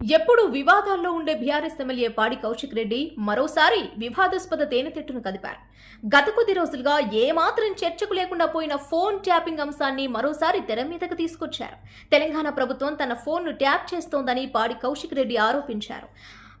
ఎప్పుడు వివాదాల్లో ఉండే BRS MLA పాడి కౌశిక్ రెడ్డి మరోసారి వివాదాస్పద తేనెతెట్టును కదిపారు. గత కొద్ది రోజులుగా ఏమాత్రం చర్చకు లేకుండా పోయిన ఫోన్ ట్యాపింగ్ అంశాన్ని మరోసారి తెర మీదకు తీసుకొచ్చారు. తెలంగాణ ప్రభుత్వం తన ఫోన్ను ట్యాప్ చేస్తోందని పాడి కౌశిక్ రెడ్డి ఆరోపించారు.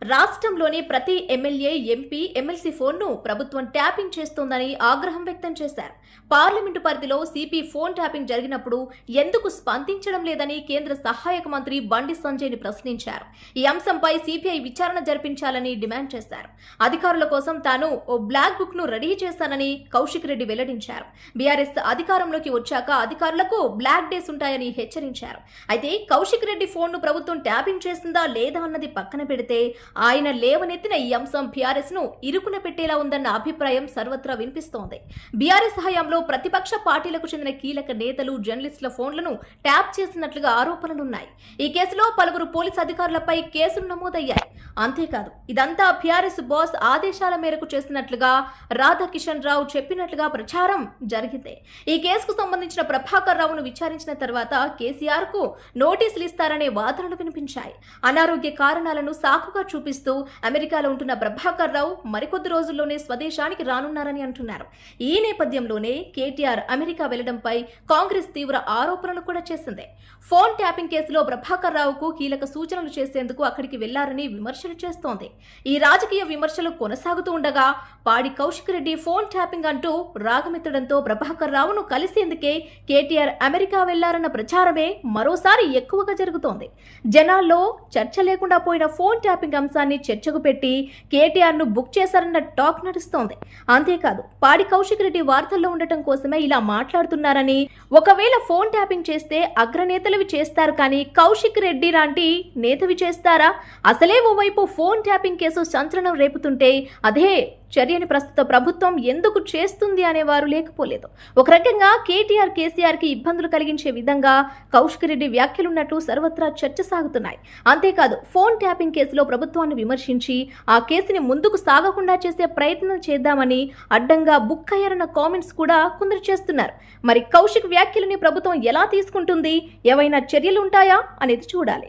రాష్ట్రంలోని ప్రతి ఎమ్మెల్యే ఎంపీ ఎమ్మెల్సీ ఫోన్ను ప్రభుత్వం ట్యాపింగ్ చేస్తోందని ఆగ్రహం వ్యక్తం చేశారు. పార్లమెంటు పరిధిలో సిపి ఫోన్ ట్యాపింగ్ జరిగినప్పుడు ఎందుకు స్పందించడం లేదని కేంద్ర సహాయక మంత్రి బండి సంజయ్ని ప్రశ్నించారు. ఈ అంశంపై సిపిఐ విచారణ జరిపించాలని డిమాండ్ చేశారు. అధికారుల కోసం తాను ఓ బ్లాక్ బుక్ను రెడీ చేశానని కౌశిక్ రెడ్డి వెల్లడించారు. బీఆర్ఎస్ అధికారంలోకి వచ్చాక అధికారులకు బ్లాక్ డేస్ ఉంటాయని హెచ్చరించారు. అయితే కౌశిక్ రెడ్డి ఫోన్ను ప్రభుత్వం ట్యాపింగ్ చేసిందా లేదా అన్నది పక్కన పెడితే ఆయన లేవనెత్తిన ఈ అంశం బీఆర్ఎస్ను ఇరుకున పెట్టేలా ఉందన్న అభిప్రాయం సర్వత్రా వినిపిస్తోంది. బీఆర్ఎస్ హయాంలో ప్రతిపక్ష పార్టీలకు చెందిన కీలక నేతలు జర్నలిస్టుల ఫోన్లను ట్యాప్ చేసినట్లుగా ఆరోపణలున్నాయి. ఈ కేసులో పలువురు పోలీసు అధికారులపై కేసులు నమోదయ్యాయి. అంతేకాదు ఇదంతా బీఆర్ఎస్ బాస్ ఆదేశాల మేరకు చేసినట్లుగా రాధాకిషన్ రావు చెప్పినట్లుగా ప్రచారం జరిగింది. ఈ కేసుకు సంబంధించిన ప్రభాకర్ రావును విచారించిన తర్వాత కేసీఆర్కు నోటీసులు ఇస్తారనే వాదనలు వినిపించాయి. అనారోగ్య కారణాలను సాకుగా చూపిస్తూ అమెరికాలో ఉంటున్న ప్రభాకర్ రావు మరికొద్ది రోజుల్లోనే స్వదేశానికి రానున్నారని అంటున్నారు. ఈ నేపథ్యంలోనే కేటీఆర్ అమెరికా వెళ్ళడంపై కాంగ్రెస్ తీవ్ర ఆరోపణలు కూడా చేసింది. ఫోన్ ట్యాపింగ్ కేసులో ప్రభాకర్ రావుకు కీలక సూచనలు చేసేందుకు అక్కడికి వెళ్ళారని విమర్శలు చేస్తోంది. ఈ రాజకీయ విమర్శలు కొనసాగుతూ ఉండగా పాడి కౌశిక్ రెడ్డి ఫోన్ ట్యాపింగ్ అంటూ రాగమెత్తడంతో ప్రభాకర్ రావును కలిసేందుకే కేటీఆర్ అమెరికా వెళ్ళారన్న ప్రచారమే మరోసారి ఎక్కువగా జరుగుతోంది. జనాల్లో చర్చ లేకుండా పోయిన ఫోన్ ట్యాపింగ్ అంశాన్ని చర్చకు పెట్టి కేటీఆర్ను బుక్ చేశారన్న టాక్ నడుస్తోంది. అంతేకాదు పాడి కౌశిక్ రెడ్డి వార్తల్లో ఉండటం కోసమే ఇలా మాట్లాడుతున్నారని ఒకవేళ ఫోన్ ట్యాపింగ్ చేస్తే అగ్రనేతలవి చేస్తారు కానీ కౌశిక్ రెడ్డి లాంటి నేతవి చేస్తారా? అసలే ఓవైపు ఫోన్ ట్యాపింగ్ కేసు సంచలనం రేపుతుంటే అదే చర్యని ప్రస్తుత ప్రభుత్వం ఎందుకు చేస్తుంది అనేవారు లేకపోలేదు. ఒక రకంగా కేటీఆర్ కేసీఆర్కి ఇబ్బందులు కలిగించే విధంగా కౌశిక్ రెడ్డి వ్యాఖ్యలున్నట్టు సర్వత్రా చర్చ సాగుతున్నాయి. అంతేకాదు ఫోన్ ట్యాపింగ్ కేసులో ప్రభుత్వాన్ని విమర్శించి ఆ కేసుని ముందుకు సాగకుండా చేసే ప్రయత్నం చేద్దామని అడ్డంగా బుక్ అయ్యారన్న కామెంట్స్ కూడా కొందరు చేస్తున్నారు. మరి కౌశిక్ వ్యాఖ్యలని ప్రభుత్వం ఎలా తీసుకుంటుంది? ఏవైనా చర్యలు ఉంటాయా? అనేది చూడాలి.